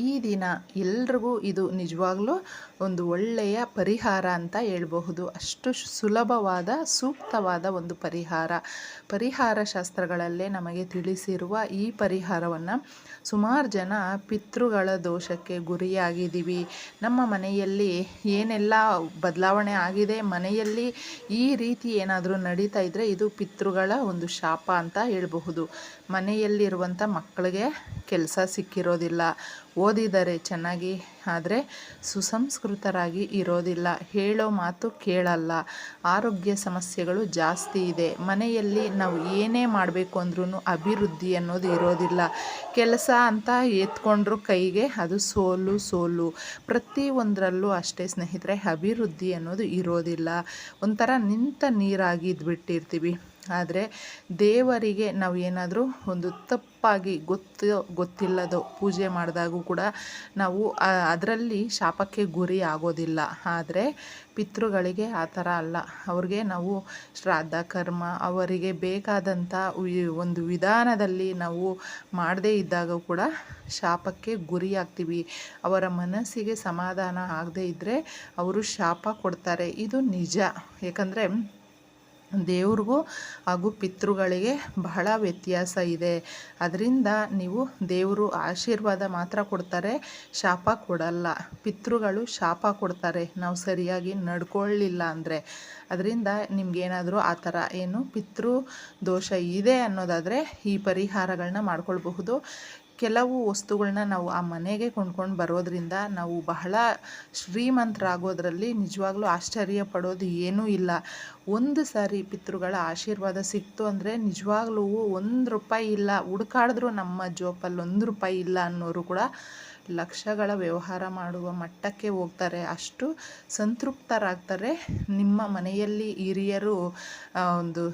ಈ ದಿನ ಎಲ್ರಿಗೂ ಇದು ನಿಜವಾಗ್ಲೂ ಒಂದು ಒಳ್ಳೆಯ ಪರಿಹಾರ ಅಂತ ಹೇಳ್ಬಹುದು. ಅಷ್ಟು ಸುಲಭವಾದ, ಸೂಕ್ತವಾದ ಒಂದು ಪರಿಹಾರ. ಪರಿಹಾರ ಶಾಸ್ತ್ರಗಳಲ್ಲೇ ನಮಗೆ ತಿಳಿಸಿರುವ ಈ ಪರಿಹಾರವನ್ನು ಸುಮಾರು ಜನ ಪಿತೃಗಳ ದೋಷಕ್ಕೆ ಗುರಿಯಾಗಿದ್ದೀವಿ. ನಮ್ಮ ಮನೆಯಲ್ಲಿ ಏನೆಲ್ಲ ಬದಲಾವಣೆ ಆಗಿದೆ, ಮನೆಯಲ್ಲಿ ಈ ರೀತಿ ಏನಾದರೂ ನಡೀತಾ ಇದ್ದರೆ ಇದು ಪಿತೃಗಳ ಒಂದು ಶಾಪ ಅಂತ ಹೇಳಬಹುದು. ಮನೆಯಲ್ಲಿರುವಂಥ ಮಕ್ಕಳಿಗೆ ಕೆಲಸ ಸಿಕ್ಕಿರೋದಿಲ್ಲ. ಓದಿದರೆ ಚೆನ್ನಾಗಿ, ಆದರೆ ಸುಸಂಸ್ಕೃತರಾಗಿ ಇರೋದಿಲ್ಲ. ಹೇಳೋ ಮಾತು ಕೇಳಲ್ಲ. ಆರೋಗ್ಯ ಸಮಸ್ಯೆಗಳು ಜಾಸ್ತಿ ಇದೆ. ಮನೆಯಲ್ಲಿ ನಾವು ಏನೇ ಮಾಡಬೇಕು ಅಂದ್ರೂ ಅಭಿವೃದ್ಧಿ ಅನ್ನೋದು ಇರೋದಿಲ್ಲ. ಕೆಲಸ ಅಂತ ಎತ್ಕೊಂಡ್ರು ಕೈಗೆ ಅದು ಸೋಲು ಸೋಲು. ಪ್ರತಿಯೊಂದರಲ್ಲೂ ಅಷ್ಟೇ ಸ್ನೇಹಿತರೆ, ಅಭಿವೃದ್ಧಿ ಅನ್ನೋದು ಇರೋದಿಲ್ಲ. ಒಂಥರ ನಿಂತ ನೀರಾಗಿ ಇದ್ಬಿಟ್ಟಿರ್ತೀವಿ ಆದರೆ ದೇವರಿಗೆ ನಾವು ಏನಾದರೂ ಒಂದು ತಪ್ಪಾಗಿ ಗೊತ್ತು, ಗೊತ್ತಿಲ್ಲದೋ ಪೂಜೆ ಮಾಡಿದಾಗೂ ಕೂಡ ನಾವು ಅದರಲ್ಲಿ ಶಾಪಕ್ಕೆ ಗುರಿ ಆಗೋದಿಲ್ಲ. ಆದರೆ ಪಿತೃಗಳಿಗೆ ಆ ಥರ ಅಲ್ಲ. ಅವ್ರಿಗೆ ನಾವು ಶ್ರಾದ್ದ, ಕರ್ಮ, ಅವರಿಗೆ ಬೇಕಾದಂಥ ಒಂದು ವಿಧಾನದಲ್ಲಿ ನಾವು ಮಾಡದೇ ಇದ್ದಾಗ ಕೂಡ ಶಾಪಕ್ಕೆ ಗುರಿಯಾಗ್ತೀವಿ ಅವರ ಮನಸ್ಸಿಗೆ ಸಮಾಧಾನ ಆಗದೇ ಇದ್ದರೆ ಅವರು ಶಾಪ ಕೊಡ್ತಾರೆ. ಇದು ನಿಜ. ಯಾಕಂದರೆ ದೇವ್ರಿಗೂ ಹಾಗೂ ಪಿತೃಗಳಿಗೆ ಬಹಳ ವ್ಯತ್ಯಾಸ ಇದೆ. ಅದರಿಂದ ನೀವು ದೇವರು ಆಶೀರ್ವಾದ ಮಾತ್ರ ಕೊಡ್ತಾರೆ, ಶಾಪ ಕೊಡಲ್ಲ. ಪಿತೃಗಳು ಶಾಪ ಕೊಡ್ತಾರೆ. ನಾವು ಸರಿಯಾಗಿ ನಡ್ಕೊಳ್ಳಿಲ್ಲ ಅಂದರೆ. ಅದರಿಂದ ನಿಮಗೇನಾದರೂ ಆ ಥರ ಏನು ಪಿತೃ ದೋಷ ಇದೆ ಅನ್ನೋದಾದರೆ ಈ ಪರಿಹಾರಗಳನ್ನ ಮಾಡ್ಕೊಳ್ಬಹುದು. ಕೆಲವು ವಸ್ತುಗಳನ್ನ ನಾವು ಆ ಮನೆಗೆ ಕೊಂಡ್ಕೊಂಡು ಬರೋದ್ರಿಂದ ನಾವು ಬಹಳ ಶ್ರೀಮಂತರಾಗೋದ್ರಲ್ಲಿ ನಿಜವಾಗ್ಲೂ ಆಶ್ಚರ್ಯ ಪಡೋದು ಏನೂ ಇಲ್ಲ. ಒಂದು ಸಾರಿ ಪಿತೃಗಳ ಆಶೀರ್ವಾದ ಸಿಕ್ತು ಅಂದರೆ ನಿಜವಾಗ್ಲೂ ಒಂದು ರೂಪಾಯಿ ಇಲ್ಲ. ಹುಡುಕಾಡಿದ್ರು ನಮ್ಮ ಜೋಪಲ್ಲಿ ಒಂದು ರೂಪಾಯಿ ಇಲ್ಲ ಅನ್ನೋರು ಕೂಡ ಲಕ್ಷಗಳ ವ್ಯವಹಾರ ಮಾಡುವ ಮಟ್ಟಕ್ಕೆ ಹೋಗ್ತಾರೆ. ಅಷ್ಟು ಸಂತೃಪ್ತರಾಗ್ತಾರೆ. ನಿಮ್ಮ ಮನೆಯಲ್ಲಿ ಹಿರಿಯರು ಒಂದು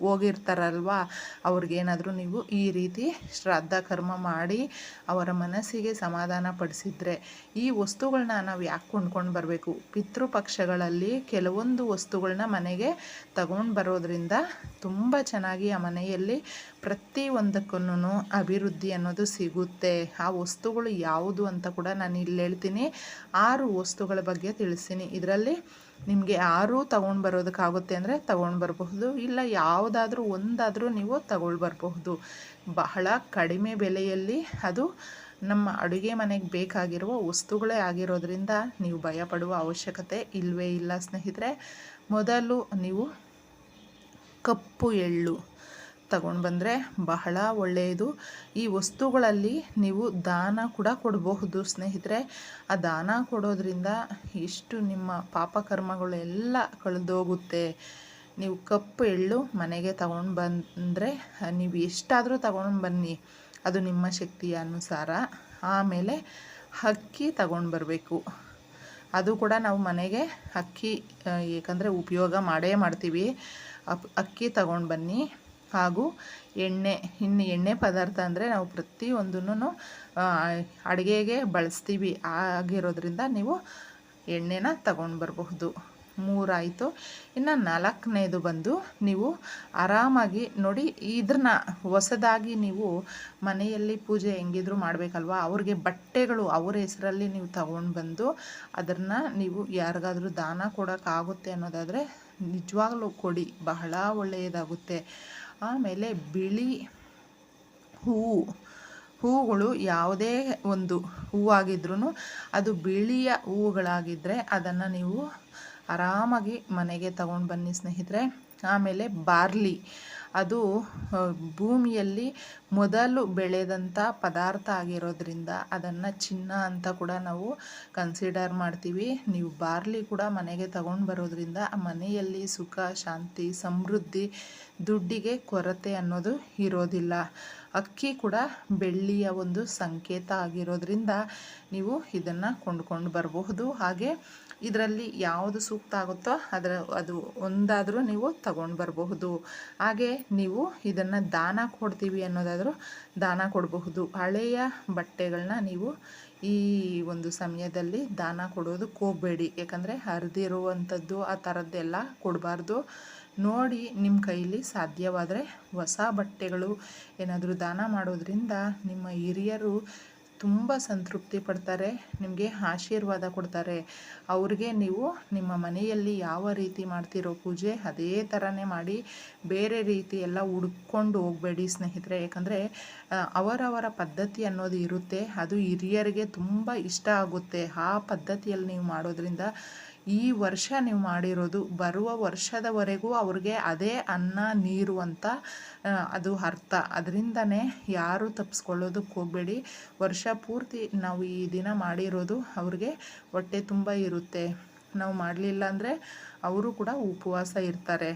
ಹೋಗಿರ್ತಾರಲ್ವ? ಅವ್ರಿಗೇನಾದರೂ ನೀವು ಈ ರೀತಿ ಶ್ರಾದ್ದ ಕರ್ಮ ಮಾಡಿ ಅವರ ಮನಸ್ಸಿಗೆ ಸಮಾಧಾನ ಪಡಿಸಿದ್ರೆ ಈ ವಸ್ತುಗಳನ್ನ ನಾವು ಯಾಕೆ ಕೊಂಡ್ಕೊಂಡು ಬರಬೇಕು? ಪಿತೃಪಕ್ಷಗಳಲ್ಲಿ ಕೆಲವೊಂದು ವಸ್ತುಗಳನ್ನ ಮನೆಗೆ ತಗೊಂಡು ಬರೋದ್ರಿಂದ ತುಂಬ ಚೆನ್ನಾಗಿ ಆ ಮನೆಯಲ್ಲಿ ಪ್ರತಿಯೊಂದಕ್ಕೂ ಅಭಿವೃದ್ಧಿ ಅನ್ನೋದು ಸಿಗುತ್ತೆ. ಆ ವಸ್ತುಗಳು ಯಾವುದು ಅಂತ ಕೂಡ ನಾನು ಇಲ್ಲಿ ಹೇಳ್ತೀನಿ. ಆರು ವಸ್ತುಗಳ ಬಗ್ಗೆ ತಿಳಿಸ್ತೀನಿ. ಇದರಲ್ಲಿ ನಿಮಗೆ ಆರು ತಗೊಂಡು ಬರೋದಕ್ಕಾಗುತ್ತೆ ಅಂದರೆ ತಗೊಂಡು ಬರಬಹುದು. ಇಲ್ಲ ಯಾವುದಾದ್ರೂ ಒಂದಾದರೂ ನೀವು ತಗೊಂಡು ಬರಬಹುದು. ಬಹಳ ಕಡಿಮೆ ಬೆಲೆಯಲ್ಲಿ ಅದು ನಮ್ಮ ಅಡುಗೆ ಮನೆಗೆ ಬೇಕಾಗಿರುವ ವಸ್ತುಗಳೇ ಆಗಿರೋದ್ರಿಂದ ನೀವು ಭಯಪಡುವ ಅವಶ್ಯಕತೆ ಇಲ್ಲವೇ ಇಲ್ಲ ಸ್ನೇಹಿತರೆ. ಮೊದಲು ನೀವು ಕಪ್ಪು ಎಳ್ಳು ತಗೊಂಡು ಬಂದರೆ ಬಹಳ ಒಳ್ಳೆಯದು ಈ ವಸ್ತುಗಳಲ್ಲಿ ನೀವು ದಾನ ಕೂಡ ಕೊಡಬಹುದು. ಸ್ನೇಹಿತರೆ, ಆ ದಾನ ಕೊಡೋದ್ರಿಂದ ಇಷ್ಟು ನಿಮ್ಮ ಪಾಪಕರ್ಮಗಳೆಲ್ಲ ಕಳೆದೋಗುತ್ತೆ. ನೀವು ಕಪ್ಪು ಎಳ್ಳು ಮನೆಗೆ ತಗೊಂಡು ಬಂದರೆ ನೀವು ಎಷ್ಟಾದರೂ ತಗೊಂಡು ಬನ್ನಿ. ಅದು ನಿಮ್ಮ ಶಕ್ತಿಯ ಅನುಸಾರ. ಆಮೇಲೆ ಅಕ್ಕಿ ತಗೊಂಡು ಬರಬೇಕು. ಅದು ಕೂಡ ನಾವು ಮನೆಗೆ ಅಕ್ಕಿ, ಏಕೆಂದರೆ ಉಪಯೋಗ ಮಾಡೇ ಮಾಡ್ತೀವಿ. ಅಕ್ಕಿ ತಗೊಂಡು ಬನ್ನಿ. ಹಾಗೂ ಎಣ್ಣೆ, ಇನ್ನು ಎಣ್ಣೆ ಪದಾರ್ಥ ಅಂದರೆ ನಾವು ಪ್ರತಿಯೊಂದನ್ನು ಅಡುಗೆಗೆ ಬಳಸ್ತೀವಿ. ಆಗಿರೋದ್ರಿಂದ ನೀವು ಎಣ್ಣೆನ ತಗೊಂಡು ಬರಬಹುದು ಮೂರಾಯಿತು. ಇನ್ನು ನಾಲ್ಕನೇದು ಬಂದು ನೀವು ಆರಾಮಾಗಿ ನೋಡಿ ಇದನ್ನ ಹೊಸದಾಗಿ ನೀವು ಮನೆಯಲ್ಲಿ ಪೂಜೆ ಹೆಂಗಿದ್ರು ಮಾಡಬೇಕಲ್ವಾ? ಅವ್ರಿಗೆ ಬಟ್ಟೆಗಳು ಅವ್ರ ಹೆಸರಲ್ಲಿ ನೀವು ತಗೊಂಡು ಬಂದು ಅದನ್ನು ನೀವು ಯಾರಿಗಾದರೂ ದಾನ ಕೊಡೋಕ್ಕಾಗುತ್ತೆ ಅನ್ನೋದಾದರೆ ನಿಜವಾಗ್ಲೂ ಕೊಡಿ. ಬಹಳ ಒಳ್ಳೆಯದಾಗುತ್ತೆ. ಆಮೇಲೆ ಬಿಳಿ ಹೂವು ಹೂವುಗಳು ಯಾವುದೇ ಒಂದು ಹೂವಾಗಿದ್ರೂ ಅದು ಬಿಳಿಯ ಹೂವುಗಳಾಗಿದ್ದರೆ ಅದನ್ನು ನೀವು ಆರಾಮಾಗಿ ಮನೆಗೆ ತಗೊಂಡು ಬನ್ನಿ ಸ್ನೇಹಿತರೆ. ಆಮೇಲೆ ಬಾರ್ಲಿ. ಅದು ಭೂಮಿಯಲ್ಲಿ ಮೊದಲು ಬೆಳೆದಂಥ ಪದಾರ್ಥ ಆಗಿರೋದ್ರಿಂದ ಅದನ್ನು ಚಿನ್ನ ಅಂತ ಕೂಡ ನಾವು ಕನ್ಸಿಡರ್ ಮಾಡ್ತೀವಿ. ನೀವು ಬಾರ್ಲಿ ಕೂಡ ಮನೆಗೆ ತಗೊಂಡು ಬರೋದ್ರಿಂದ ಮನೆಯಲ್ಲಿ ಸುಖ, ಶಾಂತಿ, ಸಮೃದ್ಧಿ, ದುಡ್ಡಿಗೆ ಕೊರತೆ ಅನ್ನೋದು ಇರೋದಿಲ್ಲ. ಅಕ್ಕಿ ಕೂಡ ಬೆಳ್ಳಿಯ ಒಂದು ಸಂಕೇತ ಆಗಿರೋದ್ರಿಂದ ನೀವು ಇದನ್ನು ಕೊಂಡ್ಕೊಂಡು ಬರಬಹುದು. ಹಾಗೆ ಇದರಲ್ಲಿ ಯಾವುದು ಸೂಕ್ತ ಆಗುತ್ತೋ ಅದರ, ಅದು ಒಂದಾದರೂ ನೀವು ತಗೊಂಡು ಬರಬಹುದು. ಹಾಗೆ ನೀವು ಇದನ್ನು ದಾನ ಕೊಡ್ತೀವಿ ಅನ್ನೋದಾದರೂ ದಾನ ಕೊಡಬಹುದು. ಹಳೆಯ ಬಟ್ಟೆಗಳನ್ನ ನೀವು ಈ ಒಂದು ಸಮಯದಲ್ಲಿ ದಾನ ಕೊಡೋದಕ್ಕೆ ಹೋಗಬೇಡಿ ಯಾಕಂದರೆ ಹರಿದಿರುವಂಥದ್ದು ಆ ಥರದ್ದೆಲ್ಲ ಕೊಡಬಾರ್ದು. ನೋಡಿ ನಿಮ್ಮ ಕೈಲಿ ಸಾಧ್ಯವಾದರೆ ಹೊಸ ಬಟ್ಟೆಗಳು ಏನಾದರೂ ದಾನ ಮಾಡೋದ್ರಿಂದ ನಿಮ್ಮ ಹಿರಿಯರು ತುಂಬ ಸಂತೃಪ್ತಿ ಪಡ್ತಾರೆ, ನಿಮಗೆ ಆಶೀರ್ವಾದ ಕೊಡ್ತಾರೆ. ಅವ್ರಿಗೆ ನೀವು ನಿಮ್ಮ ಮನೆಯಲ್ಲಿ ಯಾವ ರೀತಿ ಮಾಡ್ತಿರೋ ಪೂಜೆ ಅದೇ ಥರನೇ ಮಾಡಿ, ಬೇರೆ ರೀತಿ ಎಲ್ಲ ಹುಡ್ಕೊಂಡು ಹೋಗಬೇಡಿ ಸ್ನೇಹಿತರೆ. ಯಾಕಂದರೆ ಅವರವರ ಪದ್ಧತಿ ಅನ್ನೋದು ಇರುತ್ತೆ. ಅದು ಹಿರಿಯರಿಗೆ ತುಂಬ ಇಷ್ಟ ಆಗುತ್ತೆ. ಆ ಪದ್ಧತಿಯಲ್ಲಿ ನೀವು ಮಾಡೋದ್ರಿಂದ ಈ ವರ್ಷ ನೀವು ಮಾಡಿರೋದು ಬರುವ ವರ್ಷದವರೆಗೂ ಅವ್ರಿಗೆ ಅದೇ ಅನ್ನ, ನೀರು ಅಂತ ಅದು ಅರ್ಥ. ಅದರಿಂದನೇ ಯಾರು ತಪ್ಪಿಸ್ಕೊಳ್ಳೋದಕ್ಕೆ ಹೋಗಬೇಡಿ. ವರ್ಷ ಪೂರ್ತಿ ನಾವು ಈ ದಿನ ಮಾಡಿರೋದು ಅವ್ರಿಗೆ ಹೊಟ್ಟೆ ತುಂಬ ಇರುತ್ತೆ. ನಾವು ಮಾಡಲಿಲ್ಲ ಅಂದರೆ ಅವರು ಕೂಡ ಉಪವಾಸ ಇರ್ತಾರೆ.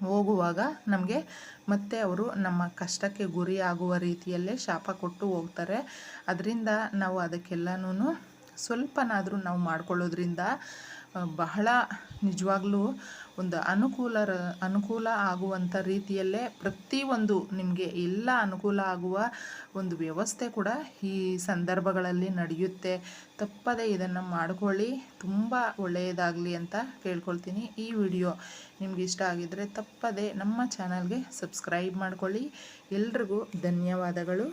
ಹೋಗುವಾಗ ನಮಗೆ ಮತ್ತೆ ಅವರು ನಮ್ಮ ಕಷ್ಟಕ್ಕೆ ಗುರಿ ಆಗುವ ರೀತಿಯಲ್ಲೇ ಶಾಪ ಕೊಟ್ಟು ಹೋಗ್ತಾರೆ. ಅದರಿಂದ ನಾವು ಅದಕ್ಕೆಲ್ಲನೂ ಸ್ವಲ್ಪನಾದರೂ ನಾವು ಮಾಡ್ಕೊಳ್ಳೋದ್ರಿಂದ ಬಹಳ ನಿಜವಾಗ್ಲೂ ಒಂದು ಅನುಕೂಲರ ಅನುಕೂಲ ಆಗುವಂಥ ರೀತಿಯಲ್ಲೇ ಪ್ರತಿಯೊಂದು ನಿಮಗೆ ಎಲ್ಲ ಅನುಕೂಲ ಆಗುವ ಒಂದು ವ್ಯವಸ್ಥೆ ಕೂಡ ಈ ಸಂದರ್ಭಗಳಲ್ಲಿ ನಡೆಯುತ್ತೆ. ತಪ್ಪದೆ ಇದನ್ನು ಮಾಡಿಕೊಳ್ಳಿ, ತುಂಬ ಒಳ್ಳೆಯದಾಗಲಿ ಅಂತ ಕೇಳ್ಕೊಳ್ತೀನಿ. ಈ ವಿಡಿಯೋ ನಿಮ್ಗೆ ಇಷ್ಟ ಆಗಿದ್ದರೆ ತಪ್ಪದೆ ನಮ್ಮ ಚಾನಲ್ಗೆ ಸಬ್ಸ್ಕ್ರೈಬ್ ಮಾಡ್ಕೊಳ್ಳಿ. ಎಲ್ರಿಗೂ ಧನ್ಯವಾದಗಳು.